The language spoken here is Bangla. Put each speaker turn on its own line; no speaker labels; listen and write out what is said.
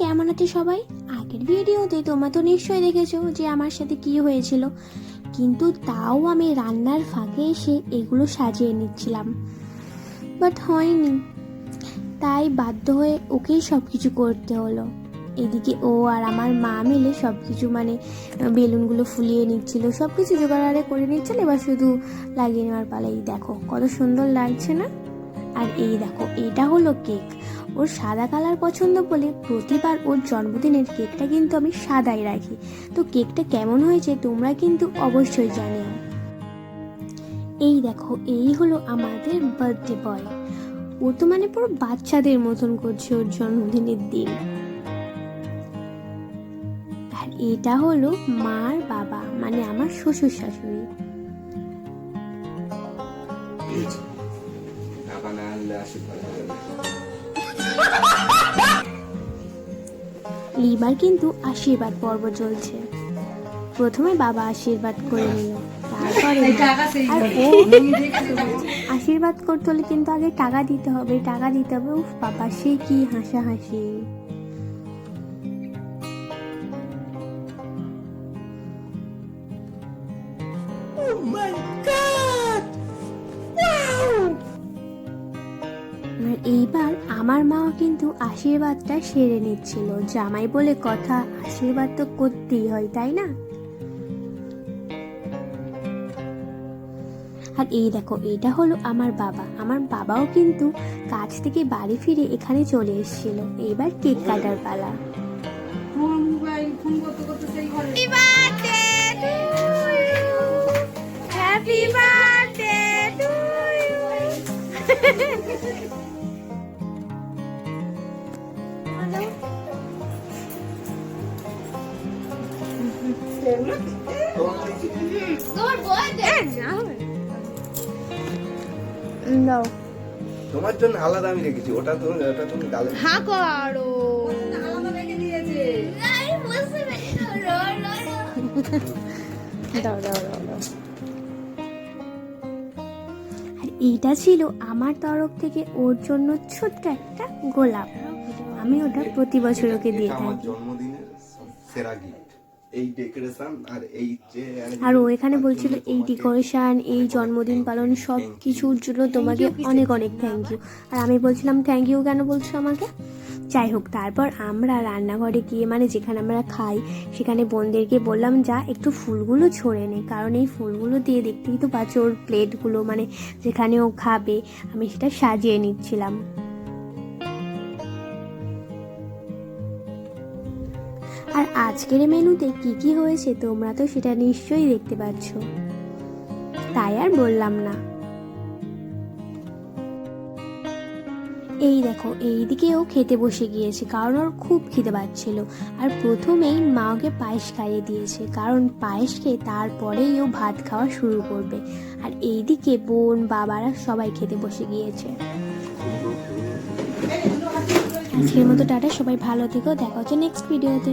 কেমন আছে সবাই? আগের ভিডিওতে তোমরা তো নিশ্চয়ই দেখেছ যে আমার সাথে কি হয়েছিল। কিন্তু তাও আমি রান্নার ফাঁকে এসে এগুলো সাজিয়ে নিচ্ছিলাম। বাট হয়নি। তাই বাধ্য হয়ে ওকেই সব কিছু করতে হলো। এদিকে ও আর আমার মা মিলে সব কিছু মানে বেলুনগুলো ফুলিয়ে নিচ্ছিল সব কিছু জোগাড়ারে করে নিচ্ছিল, এবার শুধু লাগিয়ে নেওয়ার পালাই। দেখো, কত সুন্দর লাগছে না? আর এই দেখো, এটা হলো কেক। ওর সাদা কালার পছন্দ বলে প্রতিবার ওর জন্মদিনের কেকটা কিন্তু আমি সাদাই রাখি। তো কেকটা কেমন হয়েছে তোমরা কিন্তু অবশ্যই জানিও। এই দেখো, এই হলো আমাদের বার্থডে বয় ও তো মানে পুরো বাচ্চাদের মতন করছে ওর জন্মদিনের দিন। আর এটা হলো মার বাবা মানে আমার শ্বশুর শাশুড়ি।
হবে না।
এইবার কিন্তু আশীর্বাদ পর্ব চলছে। প্রথমে বাবা আশীর্বাদ করে নিল, তারপরে আশীর্বাদ করতে হলে কিন্তু আগে টাকা দিতে হবে, টাকা দিতে হবে। উফ, বাবা, সে কি হাসাহাসি। আর এইবার আমার মাও কিন্তু আশীর্বাদটা সেরে নিচ্ছিল। জামাই বলে কথা আশীর্বাদ তো করতেই হয় তাই না? আর এই দেখো এটা হলো আমার বাবা। আমার বাবাও কিন্তু কাজ থেকে বাড়ি ফিরে এখানে চলে এসেছিল। এইবার কেক কাটার পালা।
ফোন মোবাইল ফোন করতে
দাও
তোমার জন্য আলাদা আমি রেখেছি ওটা তো ওটা তুমি গালে
হা করো
আলাদা রেখে দিয়েছে
দাও দাও দাও দাও। আর এইটা ছিল আমার তরফ থেকে ওর জন্য ছোট্ট একটা গোলাপ। আমি ওটা প্রতি বছর ওকে দিয়ে থাকি।
জন্মদিনের সেরা গিফট এই ডেকোরেশন আর এই যে
আর ও এখানে বলছিল এই ডেকোরেশন এই জন্মদিন পালন সব কিছুর জন্য তোমাকে অনেক অনেক থ্যাংক ইউ আর আমি বলছিলাম থ্যাংক ইউ কেন বলছো আমাকে? যাই হোক তারপর আমরা রান্নাঘরে গিয়ে মানে যেখানে আমরা খাই সেখানে বোনদেরকে বললাম যা একটু ফুলগুলো ছড়ে নে। কারণ এই ফুলগুলো দিয়ে দেখতেই তো পাচ্ছ ওর প্লেটগুলো মানে যেখানে ও খাবে আমি সেটা সাজিয়ে নিচ্ছিলাম। আর আজকের মেনুতে কি কি হয়েছে তোমরা তো সেটা নিশ্চয়ই দেখতে পাচ্ছ। তাই আর বললাম না। এই দেখো, এইদিকেও খেতে বসে গিয়েছে, কারণ ওর খুব খিদে পাচ্ছিল। আর প্রথমেই মা ওকে পায়েস খাইয়ে দিয়েছে, কারণ পায়েস খেয়ে তারপরেই ও ভাত খাওয়া শুরু করবে। আর এইদিকে বোন, বাবারা সবাই খেতে বসে গিয়েছে। আজকের মতো টাটা, সবাই ভালো থেকো, দেখা হচ্ছে নেক্সট ভিডিওতে